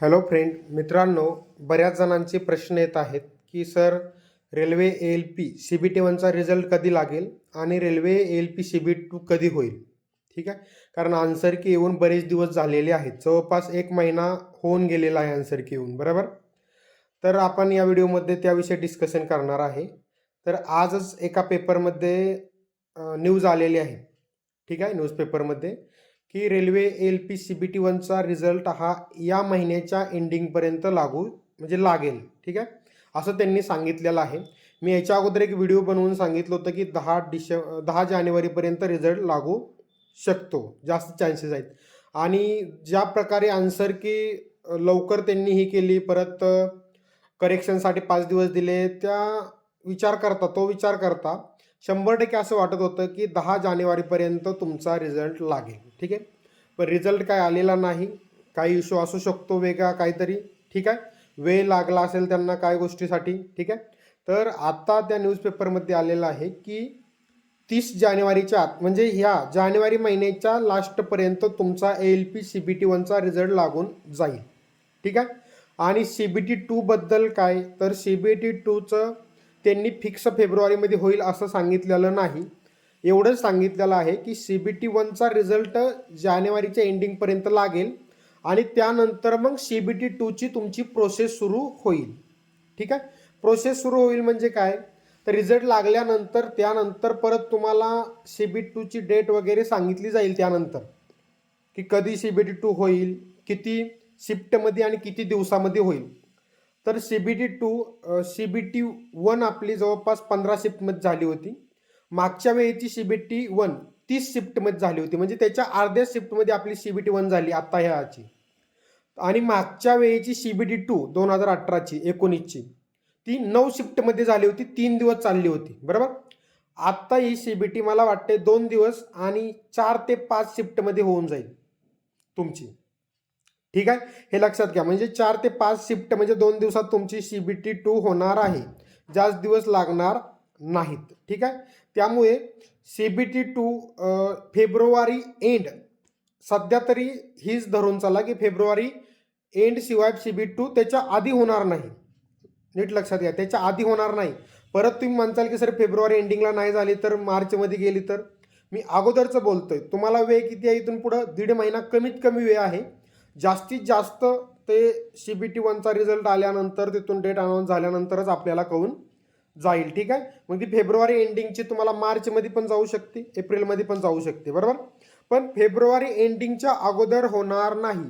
Hello friend मित्रांनो बऱ्याच जणांचे प्रश्न येत आहेत की sir railway A L P C B T वनचा result कधी लागेल आणि railway A L P C B two कधी होईल? ठीक आहे? कारण आन्सर की येऊन बरेच दिवस झालेले आहेत. जवळपास एक महिना होऊन गेलेला आहे आन्सर की येऊन. बरोबर? तर आपण या व्हिडिओमध्ये त्याविषयी डिस्कशन करणार आहे. तर आजच एका पेपरमध्ये न्यूज आलेली आहे. ठीक आहे? न्यूजपेपरमध्ये की railway L P C B T वनचा result हा या महिन्याच्या एंडिंगपर्यंत लागू म्हणजे लागेल. ठीक आहे? असं त्यांनी सांगितलेलं आहे. मी याच्या अगोदर एक व्हिडिओ बनवून सांगितलं होतं की दहा डिशे दहा जानेवारीपर्यंत रिझल्ट लागू शकतो. जास्त चान्सेस आहेत. आणि ज्या प्रकारे आन्सर की लवकर त्यांनी ही केली परत करेक्शनसाठी पाच दिवस दिले त्या विचार करता तो विचार करता शंभर टक्के असं वाटत होतं की दहा जानेवारीपर्यंत तुमचा रिझल्ट लागेल. ठीक आहे? पण रिझल्ट काय आलेला नाही. काही इश्यू असू शकतो वेगळा काहीतरी. ठीक आहे? वेळ लागला असेल त्यांना काय गोष्टीसाठी. ठीक आहे? तर आता त्या न्यूजपेपरमध्ये आलेलं आहे की तीस जानेवारीच्या आत म्हणजे ह्या जानेवारी महिन्याच्या लास्टपर्यंत तुमचा A L P C B T वनचा result लागून जाईल. ठीक आहे? आणि सी बी टी टूबद्दल काय? तर सी बी टी टूचं त्यांनी फिक्स फेब्रुवारीमध्ये होईल असं सांगितलेलं नाही. एवढंच सांगितलेलं आहे की सी बी टी वनचा रिझल्ट जानेवारीच्या एंडिंगपर्यंत लागेल आणि त्यानंतर मग सी बी टी टूची तुमची प्रोसेस सुरू होईल. ठीक आहे? प्रोसेस सुरू होईल म्हणजे काय? तर रिझल्ट लागल्यानंतर त्यानंतर परत तुम्हाला सी बी टूची डेट वगैरे सांगितली जाईल त्यानंतर. की कधी सी बी टी टू होईल किती शिफ्टमध्ये आणि किती दिवसामध्ये होईल. तर C B T two C B T one आपली जवळपास पंधरा शिफ्टमध्ये झाली होती. मागच्या वेळेची सी बी टी वन तीस शिफ्टमध्ये झाली होती. म्हणजे त्याच्या अर्ध्या शिफ्टमध्ये आपली सी बी टी वन झाली आत्ता ह्याची. आणि मागच्या वेळेची सी बी टी टू दोन हजार अठराची एकोणीसची ती नऊ शिफ्टमध्ये झाली होती तीन दिवस चालली होती. बरोबर? आत्ता ही सी बी टी मला वाटते दोन दिवस आणि चार ते पाच शिफ्टमध्ये होऊन जाईल तुमची. ठीक आहे? हे लक्षात घ्या. म्हणजे चार ते पाच शिफ्ट म्हणजे दोन दिवसात तुमची सी बी टी टू होणार आहे. जास्त दिवस लागणार नाहीत. ठीक आहे? त्यामुळे सी बी टी टू फेब्रुवारी एंड सध्या तरी हीच धरून चाला की फेब्रुवारी एंड शिवाय सी बी टू त्याच्या आधी होणार नाही. नीट लक्षात घ्या. त्याच्या आधी होणार नाही. परत तुम्ही म्हणताल की सर फेब्रुवारी एंडिंगला नाही झाली तर मार्चमध्ये गेली तर? मी अगोदरचं बोलतोय. तुम्हाला वेळ किती आहे इथून पुढं? दीड महिना कमीत कमी वेळ आहे. जास्तीत जास्त ते सी बी टी वनचा रिझल्ट आल्यानंतर तिथून डेट अनाऊन्स झाल्यानंतरच आपल्याला कळून जाईल ठीक आहे? मग ती फेब्रुवारी एंडिंगची तुम्हाला मार्चमध्ये पण जाऊ शकते एप्रिलमध्ये पण जाऊ शकते बरोबर? पण फेब्रुवारी एंडिंगच्या अगोदर होणार नाही.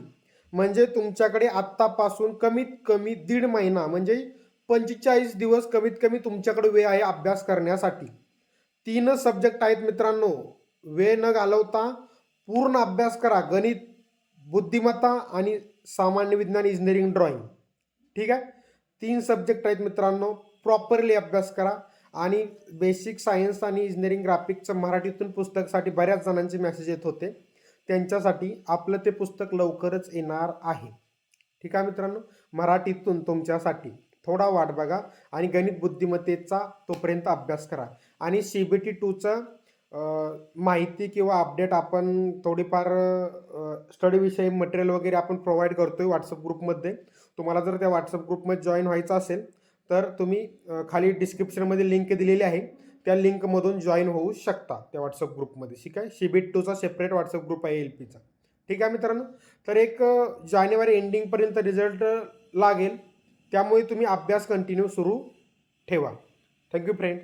म्हणजे तुमच्याकडे आत्तापासून कमीत कमी दीड महिना म्हणजे पंचेचाळीस दिवस कमीत कमी तुमच्याकडे वेळ आहे अभ्यास करण्यासाठी. तीनच सब्जेक्ट आहेत मित्रांनो. वेळ न घालवता पूर्ण अभ्यास करा. गणित बुद्धिमत्ता आणि सामान्य विज्ञान इंजिनिअरिंग ड्रॉइंग ठीक आहे? तीन सब्जेक्ट आहेत मित्रांनो. प्रॉपरली अभ्यास करा. आणि बेसिक सायन्स आणि इंजिनिअरिंग ग्राफिकचं मराठीतून पुस्तकासाठी बऱ्याच जणांचे मेसेज येत होते. त्यांच्यासाठी आपलं ते पुस्तक लवकरच येणार आहे. ठीक आहे मित्रांनो? मराठीतून तुमच्यासाठी थोडा वाट बघा आणि गणित बुद्धिमत्तेचा तोपर्यंत अभ्यास करा. आणि सी बी टी टूचं माहिती किंवा अपडेट आपण थोडीफार स्टडीविषयी मटेरियल वगैरे आपण प्रोव्हाइड करतोय व्हॉट्सअप ग्रुपमध्ये तुम्हाला जर त्या व्हॉट्सअप ग्रुपमध्ये जॉईन व्हायचं असेल तर तुम्ही खाली डिस्क्रिप्शनमध्ये लिंक दिलेली आहे. त्या लिंकमधून जॉईन होऊ शकता त्या व्हॉट्सअप ग्रुपमध्ये ठीक आहे? सी टूचा सेपरेट व्हॉट्सअप ग्रुप आहे एल पीचा ठीक आहे मित्रांनो? तर एक जानेवारी एंडिंगपर्यंत रिझल्ट लागेल. त्यामुळे तुम्ही अभ्यास कंटिन्यू सुरू ठेवा. Thank you friend